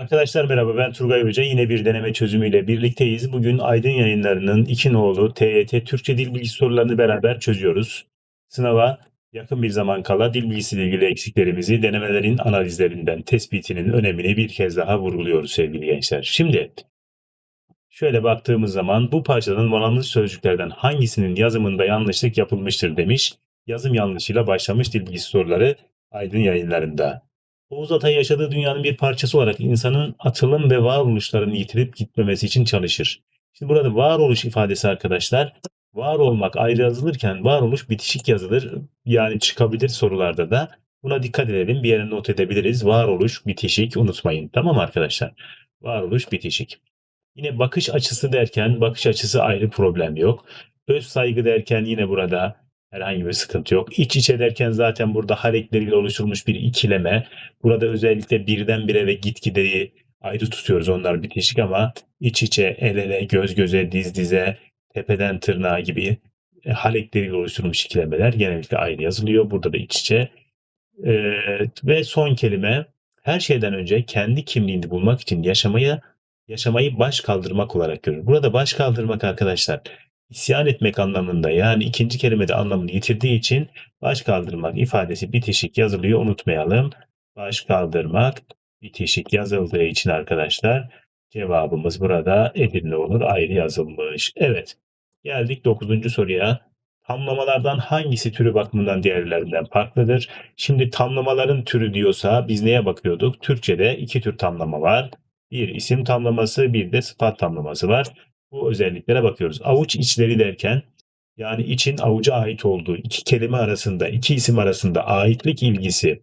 Arkadaşlar merhaba ben Turgay Hoca. Yine bir deneme çözümüyle birlikteyiz. Bugün Aydın Yayınları'nın iki nolu TYT Türkçe Dil Bilgisi sorularını beraber çözüyoruz. Sınava yakın bir zaman kala dil bilgisiyle ilgili eksiklerimizi denemelerin analizlerinden tespitinin önemini bir kez daha vurguluyoruz sevgili gençler. Şimdi şöyle baktığımız zaman bu parçadan donanımlı sözcüklerden hangisinin yazımında yanlışlık yapılmıştır demiş. Yazım yanlışıyla başlamış dil bilgisi soruları Aydın Yayınları'nda. Oğuz Atay yaşadığı dünyanın bir parçası olarak insanın atılım ve varoluşlarını yitirip gitmemesi için çalışır. Şimdi burada varoluş ifadesi arkadaşlar, var olmak ayrı yazılırken varoluş bitişik yazılır. Yani çıkabilir sorularda da. Buna dikkat edelim. Bir yere not edebiliriz. Varoluş bitişik unutmayın. Tamam arkadaşlar? Varoluş bitişik. Yine bakış açısı derken bakış açısı ayrı problem yok. Öz saygı derken yine burada herhangi bir sıkıntı yok. İç içe derken zaten burada harekleriyle oluşturulmuş bir ikileme. Burada özellikle birdenbire ve gitgideyi ayrı tutuyoruz onlar bitişik ama iç içe, el ele, göz göze, diz dize, tepeden tırnağa gibi e, halekleriyle oluşturulmuş ikilemeler genellikle ayrı yazılıyor. Burada da iç içe. E, ve son kelime her şeyden önce kendi kimliğini bulmak için yaşamaya yaşamayı baş kaldırmak olarak görür. Burada baş kaldırmak arkadaşlar isyan etmek anlamında yani ikinci kelimede anlamını yitirdiği için baş kaldırmak ifadesi bitişik yazılıyor unutmayalım. Baş kaldırmak bitişik yazıldığı için arkadaşlar cevabımız burada Edirne olur ayrı yazılmış. Evet geldik dokuzuncu soruya. Tamlamalardan hangisi türü bakımından diğerlerinden farklıdır? Şimdi tamlamaların türü diyorsa biz neye bakıyorduk? Türkçe'de iki tür tamlama var. Bir isim tamlaması, bir de sıfat tamlaması var. Bu özelliklere bakıyoruz. Avuç içleri derken yani için avuca ait olduğu iki kelime arasında, iki isim arasında aitlik ilgisi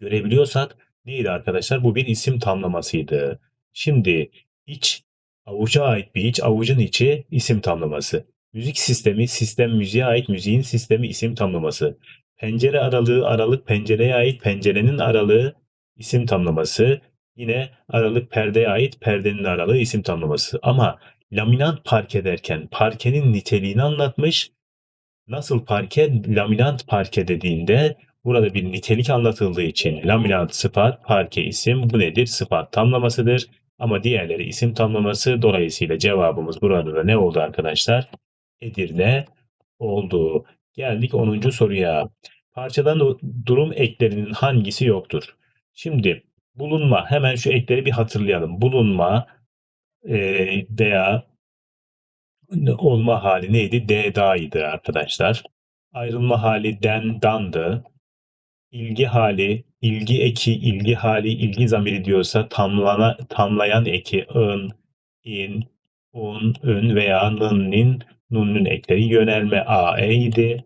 görebiliyorsak neydi arkadaşlar? Bu bir isim tamlamasıydı. Şimdi iç, avuca ait bir iç, avucun içi isim tamlaması. Müzik sistemi, sistem müziğe ait müziğin sistemi isim tamlaması. Pencere aralığı, aralık pencereye ait pencerenin aralığı isim tamlaması. Yine aralık perdeye ait perdenin aralığı isim tamlaması. Ama laminant parke derken parkenin niteliğini anlatmış. Nasıl parke? Laminant parke dediğinde burada bir nitelik anlatıldığı için laminant sıfat, parke isim bu nedir? Sıfat tamlamasıdır. Ama diğerleri isim tamlaması. Dolayısıyla cevabımız burada da ne oldu arkadaşlar? Edirne oldu. Geldik 10. soruya. Parçadan durum eklerinin hangisi yoktur? Şimdi bulunma hemen şu ekleri bir hatırlayalım. Bulunma, e, veya olma hali neydi? D da'ydı arkadaşlar. Ayrılma hali den dandı. İlgi hali, ilgi eki, ilgi hali, ilgi zamiri diyorsa tamlana, tamlayan eki ın, in, un, ün veya nın, nin, nun'un ekleri yönelme a, e idi.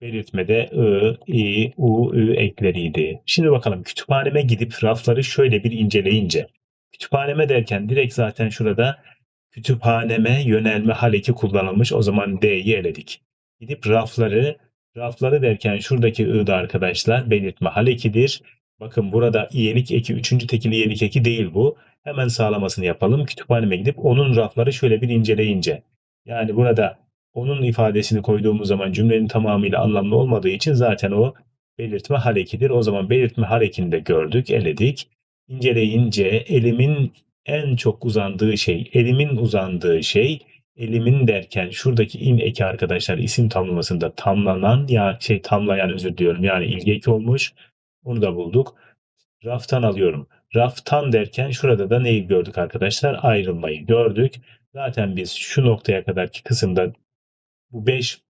Belirtmede ı, i, u, ü ekleriydi. Şimdi bakalım kütüphaneme gidip rafları şöyle bir inceleyince Kütüphaneme derken direkt zaten şurada kütüphaneme yönelme haleki kullanılmış. O zaman D'yi eledik. Gidip rafları, rafları derken şuradaki I'da arkadaşlar belirtme halekidir. Bakın burada iyelik eki, üçüncü tekil iyelik eki değil bu. Hemen sağlamasını yapalım. Kütüphaneme gidip onun rafları şöyle bir inceleyince. Yani burada onun ifadesini koyduğumuz zaman cümlenin tamamıyla anlamlı olmadığı için zaten o belirtme halekidir. O zaman belirtme halekini de gördük, eledik inceleyince elimin en çok uzandığı şey, elimin uzandığı şey, elimin derken şuradaki in eki arkadaşlar isim tamlamasında tamlanan ya şey tamlayan özür diliyorum yani ilgi eki olmuş. Onu da bulduk. Raftan alıyorum. Raftan derken şurada da neyi gördük arkadaşlar? Ayrılmayı gördük. Zaten biz şu noktaya kadarki kısımda bu 5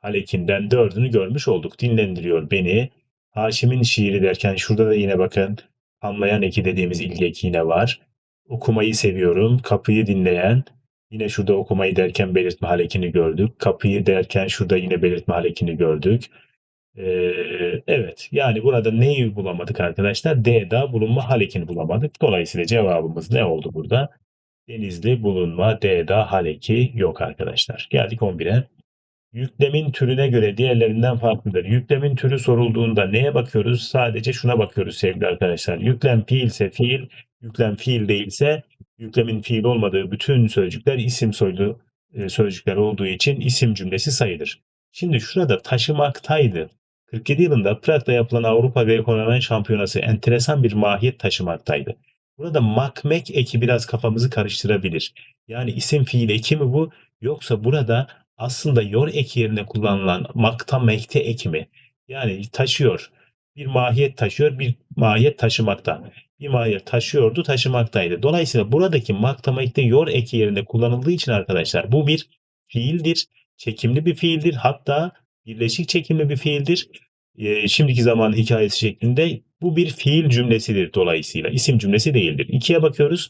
halekinden 4'ünü görmüş olduk. Dinlendiriyor beni. Haşim'in şiiri derken şurada da yine bakın Anlayan eki dediğimiz ilgi eki yine var. Okumayı seviyorum. Kapıyı dinleyen. Yine şurada okumayı derken belirtme halekini gördük. Kapıyı derken şurada yine belirtme halekini gördük. Ee, evet yani burada neyi bulamadık arkadaşlar? D'da bulunma halekini bulamadık. Dolayısıyla cevabımız ne oldu burada? Denizli bulunma D'da haleki yok arkadaşlar. Geldik 11'e. Yüklemin türüne göre diğerlerinden farklıdır. Yüklemin türü sorulduğunda neye bakıyoruz? Sadece şuna bakıyoruz sevgili arkadaşlar. Yüklem fiilse fiil, yüklem fiil değilse yüklemin fiil olmadığı bütün sözcükler isim soylu e, sözcükler olduğu için isim cümlesi sayılır. Şimdi şurada taşımaktaydı. 47 yılında Prag'da yapılan Avrupa Ekonomi Şampiyonası enteresan bir mahiyet taşımaktaydı. Burada makmek eki biraz kafamızı karıştırabilir. Yani isim fiil eki mi bu yoksa burada aslında yor eki yerine kullanılan makta mekte eki mi? Yani taşıyor. Bir mahiyet taşıyor, bir mahiyet taşımakta. Bir mahiyet taşıyordu, taşımaktaydı. Dolayısıyla buradaki makta mekte yor eki yerine kullanıldığı için arkadaşlar bu bir fiildir. Çekimli bir fiildir. Hatta birleşik çekimli bir fiildir. E, şimdiki zaman hikayesi şeklinde bu bir fiil cümlesidir dolayısıyla. isim cümlesi değildir. İkiye bakıyoruz.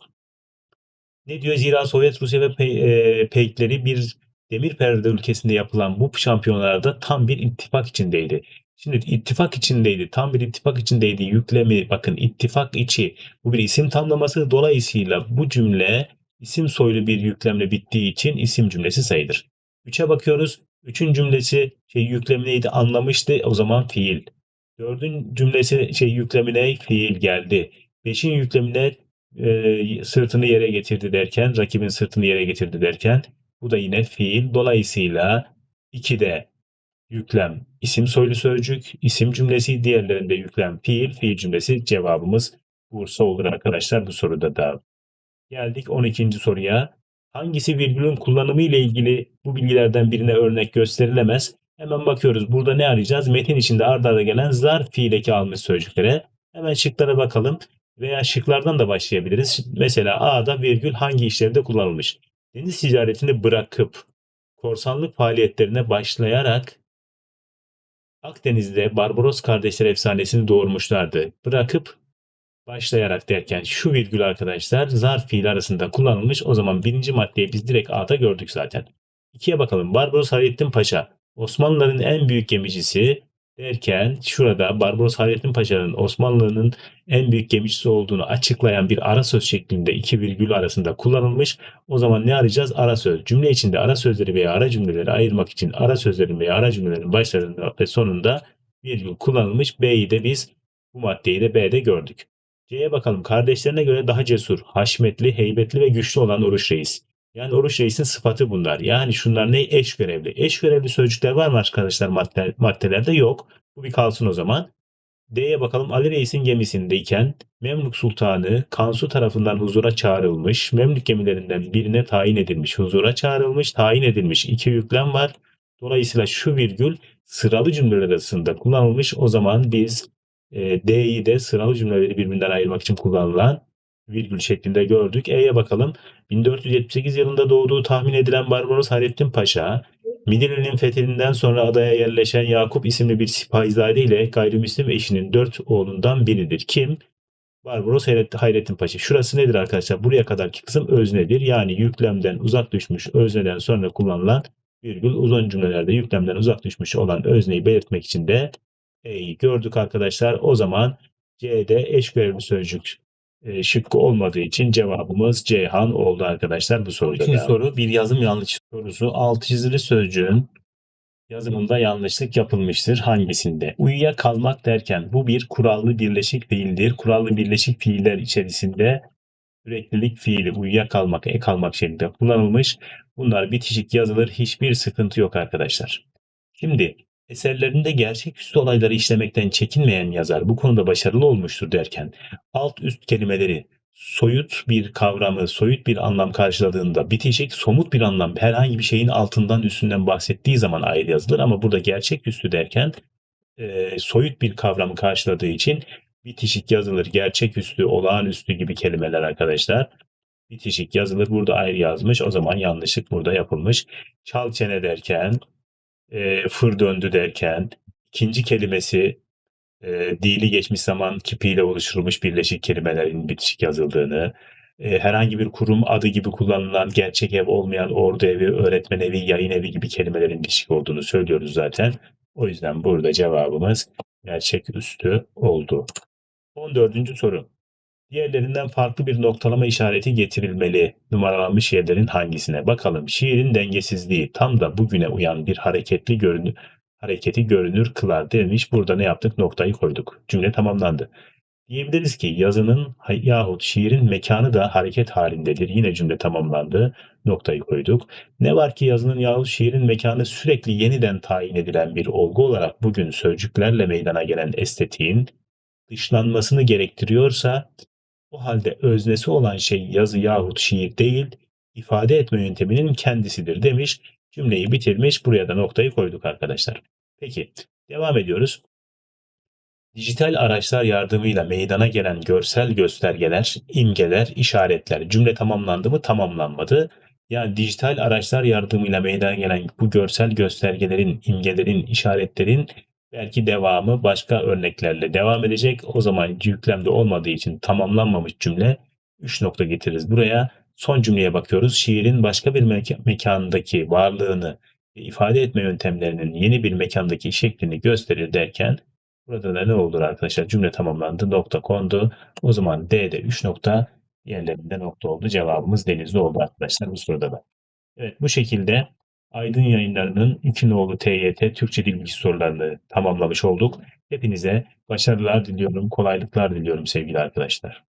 Ne diyor? Zira Sovyet Rusya ve Pe e, Peykleri bir demir perde ülkesinde yapılan bu şampiyonlarda tam bir ittifak içindeydi. Şimdi ittifak içindeydi, tam bir ittifak içindeydi yüklemi bakın ittifak içi bu bir isim tamlaması dolayısıyla bu cümle isim soylu bir yüklemle bittiği için isim cümlesi sayılır. Üçe bakıyoruz. Üçün cümlesi şey yüklemi neydi anlamıştı o zaman fiil. Dördün cümlesi şey yüklemine fiil geldi. Beşin yüklemine e, sırtını yere getirdi derken, rakibin sırtını yere getirdi derken bu da yine fiil. Dolayısıyla 2'de yüklem isim soylu sözcük, isim cümlesi, diğerlerinde yüklem fiil, fiil cümlesi cevabımız Bursa olur arkadaşlar bu soruda da. Geldik 12. soruya. Hangisi virgülün kullanımı ile ilgili bu bilgilerden birine örnek gösterilemez? Hemen bakıyoruz. Burada ne arayacağız? Metin içinde ardarda arda gelen zarf fiileki almış sözcüklere. Hemen şıklara bakalım. Veya şıklardan da başlayabiliriz. Mesela A'da virgül hangi işlevde kullanılmış? Deniz ticaretini bırakıp korsanlık faaliyetlerine başlayarak Akdeniz'de Barbaros kardeşler efsanesini doğurmuşlardı. Bırakıp başlayarak derken şu virgül arkadaşlar zarf fiil arasında kullanılmış. O zaman birinci maddeyi biz direkt A'da gördük zaten. İkiye bakalım. Barbaros Hayrettin Paşa. Osmanlıların en büyük gemicisi derken şurada Barbaros Hayrettin Paşa'nın Osmanlı'nın en büyük gemicisi olduğunu açıklayan bir ara söz şeklinde iki virgül arasında kullanılmış. O zaman ne arayacağız? Ara söz. Cümle içinde ara sözleri veya ara cümleleri ayırmak için ara sözlerin veya ara cümlelerin başlarında ve sonunda virgül kullanılmış. B'yi de biz bu maddeyi de B'de gördük. C'ye bakalım. Kardeşlerine göre daha cesur, haşmetli, heybetli ve güçlü olan Oruç Reis. Yani Oruç Reis'in sıfatı bunlar. Yani şunlar ne? Eş görevli. Eş görevli sözcükler var mı arkadaşlar madde, maddelerde? Yok. Bu bir kalsın o zaman. D'ye bakalım. Ali Reis'in gemisindeyken Memlük Sultanı Kansu tarafından huzura çağrılmış. Memlük gemilerinden birine tayin edilmiş. Huzura çağrılmış, tayin edilmiş. İki yüklem var. Dolayısıyla şu virgül sıralı cümleler arasında kullanılmış. O zaman biz e, D'yi de sıralı cümleleri birbirinden ayırmak için kullanılan virgül şeklinde gördük. E'ye bakalım. 1478 yılında doğduğu tahmin edilen Barbaros Hayrettin Paşa, Midilli'nin fethinden sonra adaya yerleşen Yakup isimli bir sipahizade ile gayrimüslim eşinin dört oğlundan biridir. Kim? Barbaros Hayrettin Paşa. Şurası nedir arkadaşlar? Buraya kadarki kısım öznedir. Yani yüklemden uzak düşmüş özneden sonra kullanılan virgül uzun cümlelerde yüklemden uzak düşmüş olan özneyi belirtmek için de E'yi gördük arkadaşlar. O zaman C'de eş görevli sözcük e, şıkkı olmadığı için cevabımız Ceyhan oldu arkadaşlar bu soruda. İkinci soru bir yazım yanlış sorusu. Alt çizili sözcüğün yazımında yanlışlık yapılmıştır. Hangisinde? Uyuya kalmak derken bu bir kurallı birleşik fiildir. Kurallı birleşik fiiller içerisinde süreklilik fiili uyuya kalmak, e kalmak şeklinde kullanılmış. Bunlar bitişik yazılır. Hiçbir sıkıntı yok arkadaşlar. Şimdi Eserlerinde gerçeküstü olayları işlemekten çekinmeyen yazar bu konuda başarılı olmuştur derken alt üst kelimeleri soyut bir kavramı, soyut bir anlam karşıladığında bitecek somut bir anlam herhangi bir şeyin altından üstünden bahsettiği zaman ayrı yazılır ama burada gerçeküstü derken e, soyut bir kavramı karşıladığı için bitişik yazılır. Gerçeküstü, olağanüstü gibi kelimeler arkadaşlar. Bitişik yazılır. Burada ayrı yazmış. O zaman yanlışlık burada yapılmış. Çal çene derken e, fır döndü derken ikinci kelimesi e, dili geçmiş zaman kipiyle oluşturulmuş birleşik kelimelerin bitişik yazıldığını, e, herhangi bir kurum adı gibi kullanılan gerçek ev olmayan ordu evi, öğretmen evi, yayın evi gibi kelimelerin bitişik olduğunu söylüyoruz zaten. O yüzden burada cevabımız gerçek üstü oldu. 14. soru. Diğerlerinden farklı bir noktalama işareti getirilmeli. Numaralanmış yerlerin hangisine? Bakalım şiirin dengesizliği tam da bugüne uyan bir hareketli görünür, hareketi görünür kılar denilmiş. Burada ne yaptık? Noktayı koyduk. Cümle tamamlandı. Diyebiliriz ki yazının yahut şiirin mekanı da hareket halindedir. Yine cümle tamamlandı. Noktayı koyduk. Ne var ki yazının yahut şiirin mekanı sürekli yeniden tayin edilen bir olgu olarak bugün sözcüklerle meydana gelen estetiğin dışlanmasını gerektiriyorsa O halde öznesi olan şey yazı yahut şiir değil, ifade etme yönteminin kendisidir demiş. Cümleyi bitirmiş. Buraya da noktayı koyduk arkadaşlar. Peki devam ediyoruz. Dijital araçlar yardımıyla meydana gelen görsel göstergeler, imgeler, işaretler cümle tamamlandı mı tamamlanmadı. Yani dijital araçlar yardımıyla meydana gelen bu görsel göstergelerin, imgelerin, işaretlerin belki devamı başka örneklerle devam edecek. O zaman yüklemde olmadığı için tamamlanmamış cümle 3 nokta getiririz buraya. Son cümleye bakıyoruz. Şiirin başka bir meka- mekandaki varlığını ifade etme yöntemlerinin yeni bir mekandaki şeklini gösterir derken burada da ne olur arkadaşlar? Cümle tamamlandı, nokta kondu. O zaman D'de 3 nokta, yerlerinde nokta oldu. Cevabımız denizli oldu arkadaşlar bu soruda da. Evet bu şekilde Aydın Yayınları'nın 2 nolu TYT Türkçe Dil Bilgi sorularını tamamlamış olduk. Hepinize başarılar diliyorum, kolaylıklar diliyorum sevgili arkadaşlar.